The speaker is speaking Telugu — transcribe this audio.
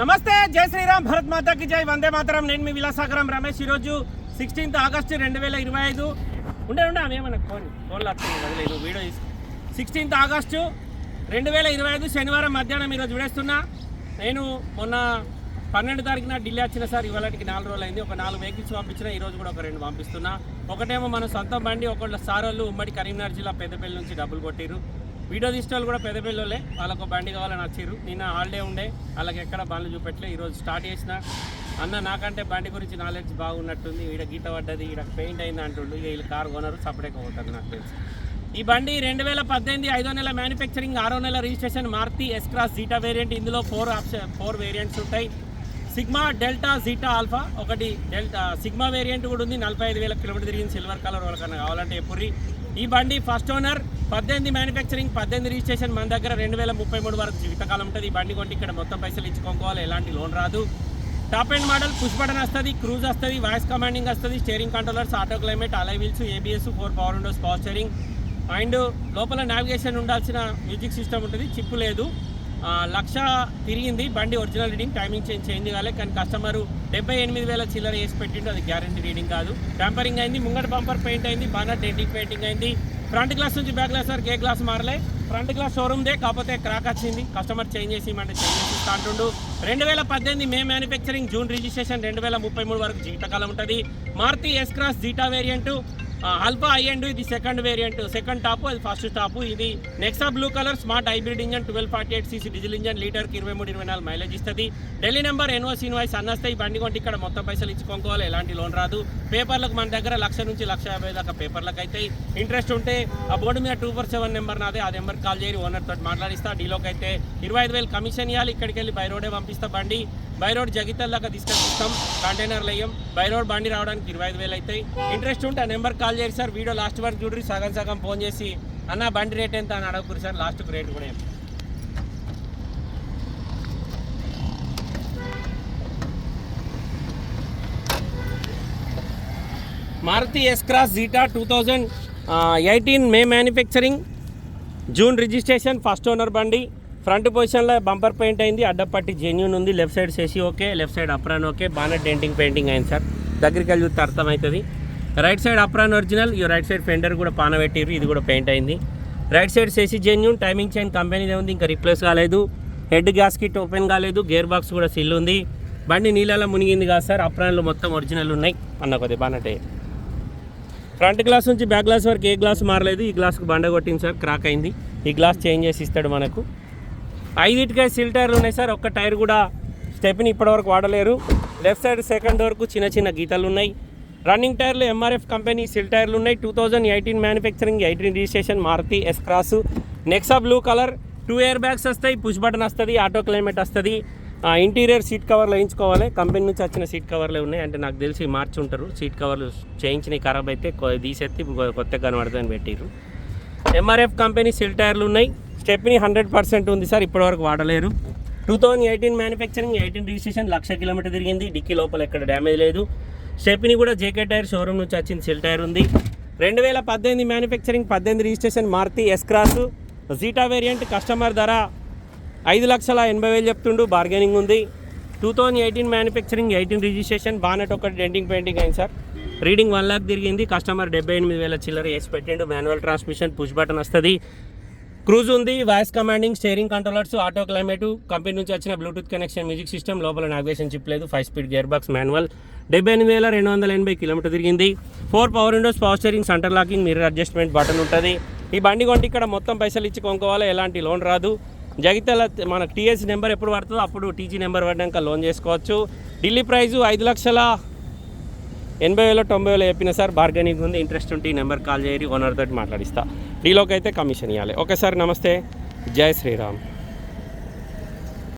నమస్తే జై శ్రీరామ్ భరత్ మాతాకి జై వందే మాతరం. నేను మీ విలాసాగరం రమేష్. ఈరోజు సిక్స్టీన్త్ ఆగస్టు రెండు వేల ఇరవై ఐదు. ఉండే ఉండే ఆమె ఏమన్నా ఫోన్ ఫోన్లో వస్తుంది వదిలేదు వీడియో సిక్స్టీన్త్ ఆగస్టు రెండు వేల ఇరవై ఐదు శనివారం మధ్యాహ్నం ఈరోజు విడేస్తున్నా. నేను మొన్న పన్నెండు తారీఖున ఢిల్లీ వచ్చిన సార్ ఇవాళకి నాలుగు రోజులు అయింది ఒక నాలుగు వెహికల్స్ పంపించిన ఈ రోజు కూడా ఒక రెండు పంపిస్తున్నా. ఒకటేమో మన సొంత బండి ఒకళ్ళ సార్ వాళ్ళు ఉమ్మడి కరీంనగర్ జిల్లా పెద్దపల్లి నుంచి డబ్బులు కొట్టిరు వీడియో తీసిన వాళ్ళు కూడా పిల్లలే వాళ్ళకు బండి కావాలని వచ్చిర్రు నిన్న హాలిడే ఉండే. వాళ్ళకి ఎక్కడ బండ్లు చూపెట్టలే. ఈరోజు స్టార్ట్ చేసిన. అన్న నాకంటే బండి గురించి నాలెడ్జ్ బాగున్నట్టుంది. ఈడ గీత పడ్డది ఈడ పెయింట్ అయింది అంటుండు. వీళ్ళు కారు కొనరు సపరేట్గా పోతారు నాకు తెలిసి. ఈ బండి రెండు వేల పద్దెనిమిది ఐదో నెల మ్యానుఫ్యాక్చరింగ్ ఆరో నెల registration Maruti S cross zeta variant ఇందులో ఫోర్ ఆప్షన్ ఫోర్ వేరియంట్స్ ఉంటాయి. సిగ్మా డెల్టా జీటా ఆల్ఫా ఒకటి డెల్టా సిగ్మా వేరియంట్ కూడా ఉంది. నలభై ఐదు వేల కిలోమీటర్ తిరిగింది. సిల్వర్ కలర్ వాళ్ళకన్నా కావాలంటే ఎప్పుడు ఈ బండి ఫస్ట్ ఓనర్ పద్దెనిమిది మ్యానుఫ్యాక్చరింగ్ పద్దెనిమిది రిజిస్ట్రేషన్ మన దగ్గర రెండు వేల ముప్పై మూడు వరకు జీవితకాలం ఉంటుంది. ఈ బండి కొంటే ఇక్కడ మొత్తం పైసలు ఇచ్చుకోవాలి ఎలాంటి లోన్ రాదు. Top and model push button వస్తుంది క్రూజ్ వస్తుంది వాయిస్ కమాండింగ్ వస్తుంది steering controllers auto climate alloy wheels ABS four power windows power steering and లోపల నావిగేషన్ ఉండాల్సిన మ్యూజిక్ సిస్టమ్ ఉంటుంది. చిప్పు లేదు. లక్ష తిరిగింది. బండి original reading timing change change కాలే. కానీ కస్టమర్ డెబ్బై ఎనిమిది వేల చిల్లర వేసి పెట్టిండు. అది గ్యారంటీ రీడింగ్ కాదు. ట్యాంపరింగ్ అయింది ముంగట బంపర్ పెయింట్ అయింది బాగా డెంటింగ్ పెయింటింగ్ అయింది. ఫ్రంట్ గ్లాస్ నుంచి బ్యాక్ గ్లాస్ వరకు ఏ గ్లాస్ మారలే. ఫ్రంట్ గ్లాస్ షోరూమ్దే కాకపోతే క్రాక్ వచ్చింది. కస్టమర్ చేంజ్ చేసి ఇమ్మంటే చేంజ్ చేసి అంటుండు. రెండు వేల పద్దెనిమిది మే మ్యానుఫ్యాక్చరింగ్ జూన్ రిజిస్ట్రేషన్ రెండు వేల ముప్పై మూడు వరకు జీవితకాలం ఉంటుంది. Maruti S cross zeta variant alpha I and ఇది సెకండ్ వేరియంట్ సెకండ్ టాప్ అది ఫస్ట్ టాప్ ఇది Nexa blue colour smart hybrid engine twelve forty eight CC diesel engine లీటర్కి ఇరవై మూడు ఇరవై నాలుగు మైలేజ్ ఇస్తుంది. ఢిల్లీ నెంబర్ ఎన్ఓసి ఇన్వాయిస్ అన్నస్తాయి బండి కొంటే ఇక్కడ మొత్తం పైసలు ఇచ్చుకోవాలి ఎలాంటి లోన్ రాదు. పేపర్లకు మన దగ్గర లక్ష నుంచి లక్ష యాభై దాకా పేపర్లకు అయితే ఇంట్రెస్ట్ ఉంటే ఆ బోర్డు మీద టూ ఫోర్ సెవెన్ నెంబర్ నాదే. ఆ నెంబర్ కాల్ చేయరు ఓనర్ తోటి మాట్లాడిస్తా. డీలోకి అయితే ఇరవై ఐదు వేలు కమిషన్ ఇవ్వాలి ఇక్కడికి వెళ్ళి బై రోడే పంపిస్తా బండి. బై రోడ్ దాకా తీసుకొచ్చిస్తాం కంటైనర్లు వేయం బై రోడ్ బండి రావడానికి ఇరవై ఐదు వేలు అవుతాయి. ఇంట్రెస్ట్ ఉంటే ఆ నెంబర్ కాల్ చేసి సార్. వీడియో లాస్ట్ వరకు చూడరు సగం సగం ఫోన్ చేసి అన్న బండి రేట్ ఎంత? అని అడగకూరు సార్. లాస్ట్కు రేట్ కూడా Maruti S cross Zeta two thousand eighteen May manufacturing June registration first owner బండి. ఫ్రంట్ పొజిషన్లో బంపర్ పెయింట్ అయింది అడ్డపట్టి జెన్యున్ ఉంది. Left side సెసి okay left side apron okay. బాగా డెంటింగ్ పెయింటింగ్ అయింది సార్. దగ్గరికి వెళ్ళి చూస్తే అర్థమవుతుంది. రైట్ సైడ్ అప్రాన్ ఒరిజినల్ ఈ రైట్ సైడ్ ఫెండర్ కూడా పాన పెట్టిర్రు ఇది కూడా పెయింట్ అయింది. రైట్ సైడ్ సెసి జెన్యూన్ టైమింగ్ చైన్ కంపెనీదే ఉంది ఇంకా రిప్లేస్ కాలేదు. హెడ్ గ్యాస్కిట్ ఓపెన్ కాలేదు గేర్ బాక్స్ కూడా సిల్ ఉంది. బండి నీళ్ళలో మునిగింది కాదు సార్ అప్రాన్లు మొత్తం ఒరిజినల్ ఉన్నాయి. అన్న కొద్దిగా బానటే ఫ్రంట్ గ్లాస్ నుంచి బ్యాక్ గ్లాస్ వరకు ఏ గ్లాస్ మారలేదు ఈ గ్లాస్కి బండ కొట్టింది సార్ క్రాక్ అయింది. ఈ గ్లాస్ చేంజ్ చేసి ఇస్తాడు మనకు. ఐదింటికే సిల్ టైర్లు ఉన్నాయి సార్. ఒక్క టైర్ కూడా స్టెప్ని ఇప్పటివరకు వాడలేరు. లెఫ్ట్ సైడ్ సెకండ్ వరకు చిన్న చిన్న గీతలు ఉన్నాయి. రన్నింగ్ టైర్లు ఎంఆర్ఎఫ్ కంపెనీ సిల్ టైర్లు ఉన్నాయి. Two thousand eighteen manufacturing eighteen registration Maruti S cross Nexa blue colour two air bags వస్తాయి. పుష్ బటన్ వస్తుంది ఆటో క్లైమేట్ వస్తుంది. ఇంటీరియర్ సీట్ కవర్లు వేయించుకోవాలి. కంపెనీ నుంచి వచ్చిన సీట్ కవర్లే ఉన్నాయి. అంటే నాకు తెలిసి మార్చి ఉంటారు. సీట్ కవర్లు చేయించిన ఖరాబ్ అయితే కొ- తీసేస్తే కొత్తగా కనబడుతుందని పెట్టిర్రు. ఎంఆర్ఎఫ్ కంపెనీ సిల్ టైర్లు ఉన్నాయి. స్టెప్ని హండ్రెడ్ పర్సెంట్ ఉంది సార్ ఇప్పటివరకు వాడలేరు. Two thousand eighteen manufacturing eighteen registration lakh kilometre తిరిగింది. డిక్కీ లోపల ఎక్కడ డ్యామేజ్ లేదు. స్టెప్ని కూడా జేకే టైర్ షోరూమ్ నుంచి వచ్చింది సిల్ టైర్ ఉంది. రెండు వేల పద్దెనిమిది మ్యానుఫ్యాక్చరింగ్ పద్దెనిమిది registration Maruti S cross Zeta variant customer ధర ఐదు లక్షల ఎనభై వేలు చెప్తుండు బార్గెనింగ్ ఉంది. Two thousand eighteen manufacturing eighteen registration bonnet ఒకటి డెంటింగ్ పెయింటింగ్ అయింది సార్. రీడింగ్ వన్ ల్యాక్ తిరిగింది కస్టమర్ డెబ్బై ఎనిమిది వేల చిల్లర వేసి పెట్టిండు. మాన్యువల్ ట్రాన్స్మిషన్ పుష్ బటన్ వస్తుంది. క్రూజ్ ఉంది voice commanding steering controllers auto climate company నుంచి వచ్చిన బ్లూటూత్ కనెక్షన్ మ్యూజిక్ సిస్టమ్ లోపల నావిగేషన్ చిప్ లేదు five speed gear box manual డెబ్బై ఎనిమిది వేల రెండు వందల ఎనభై కిలోమీటర్ తిరిగింది. Four power windows power steering centre locking mirror adjustment button ఉంటుంది. ఈ బండి కొంటే ఇక్కడ మొత్తం పైసలు ఇచ్చి కొనుక్కోవాలి ఎలాంటి లోన్ రాదు. జగిత్యాల మన టీఎస్ నెంబర్ ఎప్పుడు పడుతుందో అప్పుడు టీజీ నెంబర్ పడ్డాక లోన్ చేసుకోవచ్చు. ఢిల్లీ ప్రైజు ఐదు లక్షల ఎనభై వేల తొంభై వేలో చెప్పిన సార్ బార్గెనింగ్ ఉంది ఇంట్రెస్ట్ ఉంటే ఈ నెంబర్ కాల్ చేయరి ఓనర్ తోటి మాట్లాడిస్తా. డీలోకి అయితే కమిషన్ ఇవ్వాలి ఓకే సార్ నమస్తే. జై శ్రీరామ్.